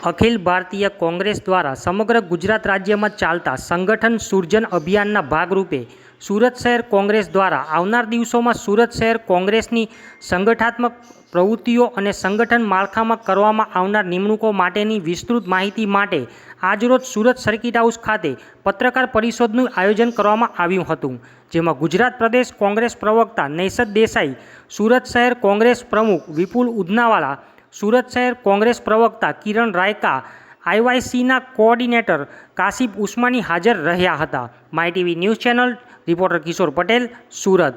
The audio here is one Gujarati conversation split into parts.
અખિલ ભારતીય કોંગ્રેસ દ્વારા સમગ્ર ગુજરાત રાજ્યમાં ચાલતા સંગઠન સૂર્જન અભિયાનના ભાગરૂપે સુરત શહેર કોંગ્રેસ દ્વારા આવનાર દિવસોમાં સુરત શહેર કોંગ્રેસની સંગઠનાત્મક પ્રવૃત્તિઓ અને સંગઠન માળખામાં કરવામાં આવનાર નિમણૂકો માટેની વિસ્તૃત માહિતી માટે આજરોજ સુરત સર્કિટ હાઉસ ખાતે પત્રકાર પરિષદનું આયોજન કરવામાં આવ્યું હતું, જેમાં ગુજરાત પ્રદેશ કોંગ્રેસ પ્રવક્તા નૈસદ દેસાઈ, સુરત શહેર કોંગ્રેસ પ્રમુખ વિપુલ ઉધનાવાલા સુરત શહેર કોંગ્રેસ પ્રવક્તા કિરણ રાયકા, આઈવાયસીના કોઓર્ડિનેટર કાશિફ ઉસ્માની હાજર રહ્યા હતા. My TV news channel, reporter Kishor Patel, Surat.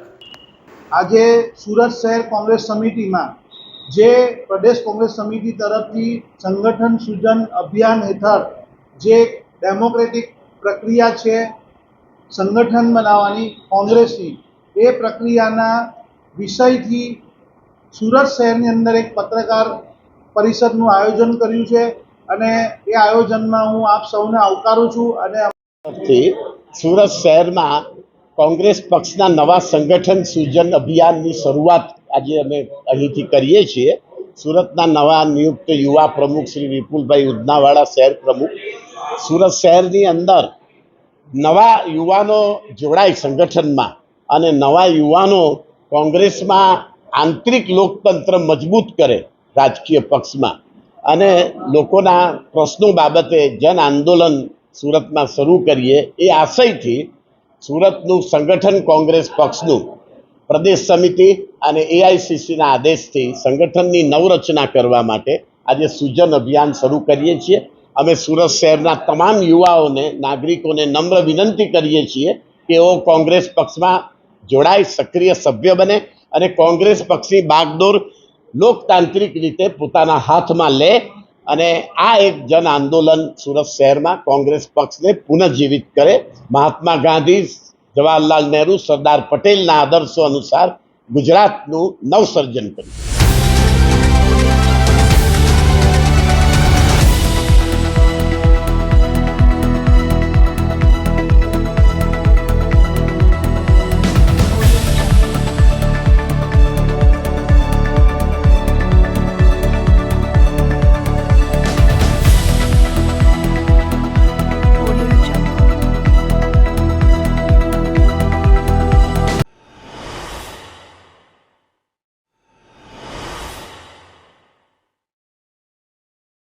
આજે સુરત શહેર કોંગ્રેસ સમિતિમાં જે પ્રદેશ કોંગ્રેસ સમિતિ તરફથી સંગઠન સૂજન અભિયાન હેઠળ જે ડેમોક્રેટિક પ્રક્રિયા છે, સંગઠન બનાવવાની કોંગ્રેસની, એ પ્રક્રિયાના વિષયથી સુરત શહેરની અંદર એક પત્રકાર પરિષદનું આયોજન કર્યું છે અને એ આયોજનમાં હું આપ સૌને આવકારું છું અને સુરત શહેરમાં કોંગ્રેસ પક્ષના નવા સંગઠન સૂજન અભિયાનની શરૂઆત આજે અમે અહીંથી કરીએ છીએ. સુરતના નવા નિયુક્ત યુવા પ્રમુખ શ્રી વિપુલભાઈ ઉદનાવાળા શહેર પ્રમુખ. સુરત શહેરની અંદર નવા યુવાનો જોડાય સંગઠનમાં અને નવા યુવાનો કોંગ્રેસમાં આંતરિક લોકતંત્ર મજબૂત કરે રાજકીય પક્ષમાં. અને લોકોના પ્રશ્નો બાબતે જન આંદોલન સુરતમાં શરૂ કરીએ એ આશયથી સુરતનું સંગઠન કોંગ્રેસ પક્ષનું પ્રદેશ સમિતિ અને એઆઈસીસીના આદેશથી સંગઠનની નવરચના કરવા માટે આજે સૂજન અભિયાન શરૂ કરીએ છીએ. અમે સુરત શહેરના તમામ યુવાઓને, નાગરિકોને નમ્ર વિનંતી કરીએ છીએ કે તેઓ કોંગ્રેસ પક્ષમાં જોડાય સક્રિય સભ્ય બને. અને કોંગ્રેસ પક્ષની બાગડોર લોકતાંત્રિક રીતે પોતાના હાથમાં લે અને આ એક જન આંદોલન સુરત શહેરમાં કોંગ્રેસ પક્ષને પુનઃજીવિત કરે. મહાત્મા ગાંધી, જવાહરલાલ નહેરુ, સરદાર પટેલના આદર્શો અનુસાર ગુજરાતનું નવસર્જન કરે